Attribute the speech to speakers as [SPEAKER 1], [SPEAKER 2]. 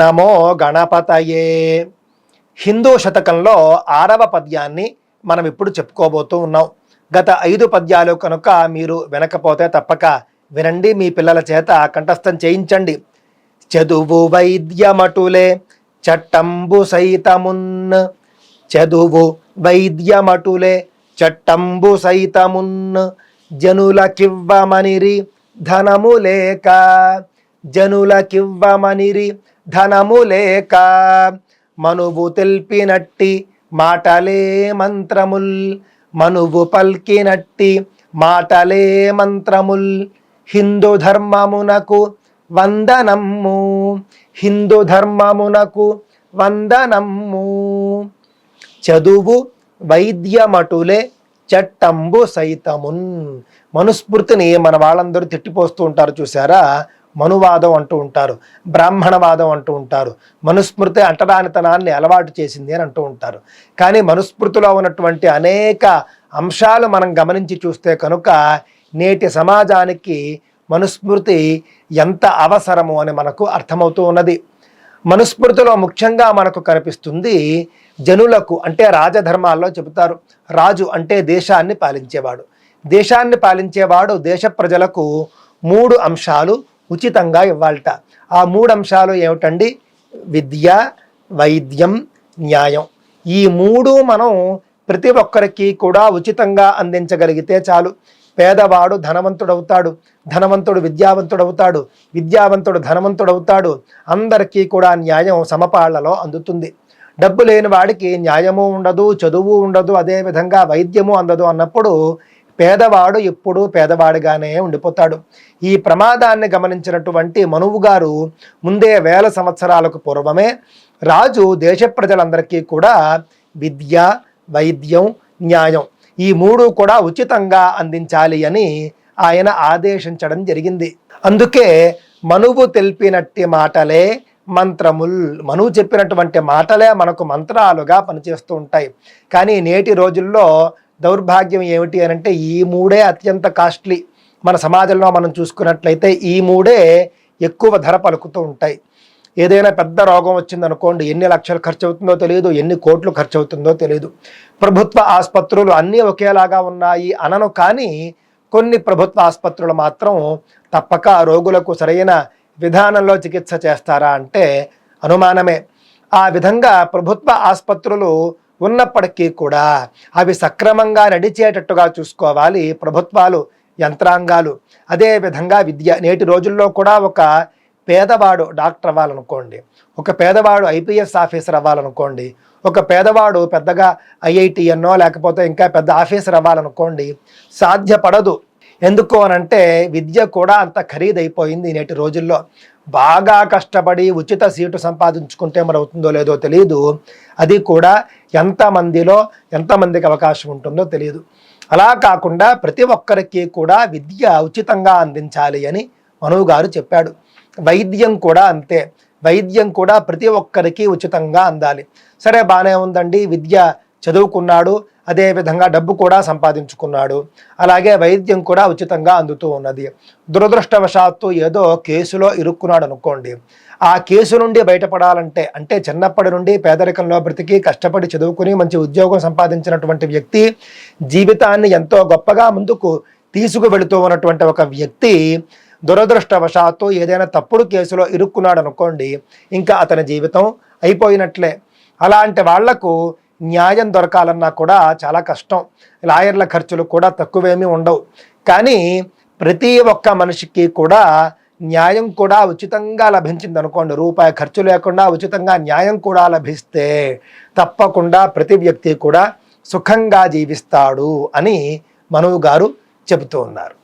[SPEAKER 1] నమో గణపతయే. హిందూ శతకంలో ఆరవ పద్యాన్ని మనం ఇప్పుడు చెప్పుకోబోతూ ఉన్నాం. గత ఐదు పద్యాలు కనుక మీరు వినకపోతే తప్పక వినండి మీ పిల్లల చేత కంఠస్థం చేయించండి. చదువు వైద్యమటులే చట్టంబు సైతమున్. చదువు వైద్యమటులే చట్టంబు సైతమున్. జనులకివ్వమనిరి ధనము లేక జనులకివ్వమనిరి ధనము లేక మనువు తెల్పినట్టి మాటలే మంత్రముల్. మనువు పల్కినట్టి మాటలే మంత్రముల్. హిందూ ధర్మమునకు వందనమ్ము హిందూ ధర్మమునకు వందనమ్ము చదువు వైద్యమటులే చట్టంబు సైతమున్. మనుస్మృతిని మన వాళ్ళందరూ తిట్టిపోస్తూ ఉంటారు చూసారా మనువాదం అంటూ ఉంటారు బ్రాహ్మణవాదం అంటూ ఉంటారు మనుస్మృతి అంటరానితనాన్ని అలవాటు చేసింది అని అంటూ ఉంటారు. కానీ మనుస్మృతిలో ఉన్నటువంటి అనేక అంశాలు మనం గమనించి చూస్తే కనుక నేటి సమాజానికి మనుస్మృతి ఎంత అవసరము అని మనకు అర్థమవుతూ ఉన్నది. మనుస్మృతిలో ముఖ్యంగా మనకు కనిపిస్తుంది జనులకు అంటే రాజధర్మాల్లో చెబుతారు రాజు అంటే దేశాన్ని పాలించేవాడు. దేశాన్ని పాలించేవాడు దేశ ప్రజలకు మూడు అంశాలు ఉచితంగా ఇవ్వాలట. ఆ మూడు అంశాలు ఏమిటండి? విద్య వైద్యం న్యాయం. ఈ మూడు మనం ప్రతి ఒక్కరికి కూడా ఉచితంగా అందించగలిగితే చాలు. పేదవాడు ధనవంతుడవుతాడు ధనవంతుడు విద్యావంతుడవుతాడు విద్యావంతుడు ధనవంతుడవుతాడు అందరికీ కూడా న్యాయం సమపాళ్ళలో అందుతుంది. డబ్బు లేని వాడికి న్యాయము ఉండదు చదువు ఉండదు అదేవిధంగా వైద్యము అందదు అన్నప్పుడు పేదవాడు ఎప్పుడూ పేదవాడిగానే ఉండిపోతాడు. ఈ ప్రమాదాన్ని గమనించినటువంటి మనువు గారు ముందే వేల సంవత్సరాలకు పూర్వమే రాజు దేశ ప్రజలందరికీ కూడా విద్య వైద్యం న్యాయం ఈ మూడు కూడా ఉచితంగా అందించాలి అని ఆయన ఆదేశించడం జరిగింది. అందుకే మనువు తెలిపినట్టి మాటలే మంత్రముల్ మనువు చెప్పినటువంటి మాటలే మనకు మంత్రాలుగా పనిచేస్తూ ఉంటాయి. కానీ నేటి రోజుల్లో దౌర్భాగ్యం ఏమిటి అని అంటే ఈ మూడే అత్యంత కాస్ట్లీ. మన సమాజంలో మనం చూసుకున్నట్లయితే ఈ మూడే ఎక్కువ ధర పలుకుతూ ఉంటాయి. ఏదైనా పెద్ద రోగం వచ్చిందనుకోండి ఎన్ని లక్షలు ఖర్చు అవుతుందో తెలియదు ఎన్ని కోట్లు ఖర్చు అవుతుందో తెలియదు ప్రభుత్వ ఆసుపత్రులు అన్నీ ఒకేలాగా ఉన్నాయి అనను కానీ కొన్ని ప్రభుత్వ ఆసుపత్రులు మాత్రం తప్పక రోగులకు సరైన విధానంలో చికిత్స చేస్తారా అంటే అనుమానమే. ఆ విధంగా ప్రభుత్వ ఆసుపత్రులు ఉన్నప్పటికీ కూడా అవి సక్రమంగా నడిచేటట్టుగా చూసుకోవాలి. ప్రభుత్వాలు యంత్రాంగాలు అదేవిధంగా విద్య నేటి రోజుల్లో కూడా ఒక పేదవాడు డాక్టర్ అవ్వాలనుకోండి ఒక పేదవాడు ఐపీఎస్ ఆఫీసర్ అవ్వాలనుకోండి ఒక పేదవాడు పెద్దగా ఐఐటిఎన్నో లేకపోతే ఇంకా పెద్ద ఆఫీసర్ అవ్వాలనుకోండి సాధ్యపడదు. ఎందుకు అనంటే విద్య కూడా అంత ఖరీదైపోయింది నేటి రోజుల్లో. బాగా కష్టపడి ఉచిత సీటు సంపాదించుకుంటే మరి అవుతుందో లేదో తెలియదు అది కూడా ఎంతమందిలో ఎంతమందికి అవకాశం ఉంటుందో తెలియదు అలా కాకుండా ప్రతి ఒక్కరికి కూడా విద్య ఉచితంగా అందించాలి అని మనువు గారు చెప్పాడు. వైద్యం కూడా అంతే. వైద్యం కూడా ప్రతి ఒక్కరికి ఉచితంగా అందాలి. సరే బాగానే ఉందండి. విద్య చదువుకున్నాడు. అదేవిధంగా డబ్బు కూడా సంపాదించుకున్నాడు. అలాగే వైద్యం కూడా ఉచితంగా అందుతూ ఉన్నది. దురదృష్టవశాత్తు ఏదో కేసులో ఇరుక్కున్నాడు అనుకోండి. ఆ కేసు నుండి బయటపడాలంటే అంటే చిన్నప్పటి నుండి పేదరికంలో బ్రతికి కష్టపడి చదువుకుని మంచి ఉద్యోగం సంపాదించినటువంటి వ్యక్తి జీవితాన్ని ఎంతో గొప్పగా ముందుకు తీసుకు వెళుతూ ఉన్నటువంటి ఒక వ్యక్తి దురదృష్టవశాత్తు ఏదైనా తప్పుడు కేసులో ఇరుక్కున్నాడు అనుకోండి ఇంకా అతని జీవితం అయిపోయినట్లే. అలాంటి వాళ్ళకు న్యాయం దొరకాలన్నా కూడా చాలా కష్టం. లాయర్ల ఖర్చులు కూడా తక్కువేమీ ఉండవు. కానీ ప్రతి ఒక్క మనిషికి కూడా న్యాయం కూడా ఉచితంగా లభించింది అనుకోండి. రూపాయి ఖర్చు లేకుండా ఉచితంగా న్యాయం కూడా లభిస్తే తప్పకుండా ప్రతి వ్యక్తి కూడా సుఖంగా జీవిస్తాడు అని మనువు గారు చెబుతూ ఉన్నారు.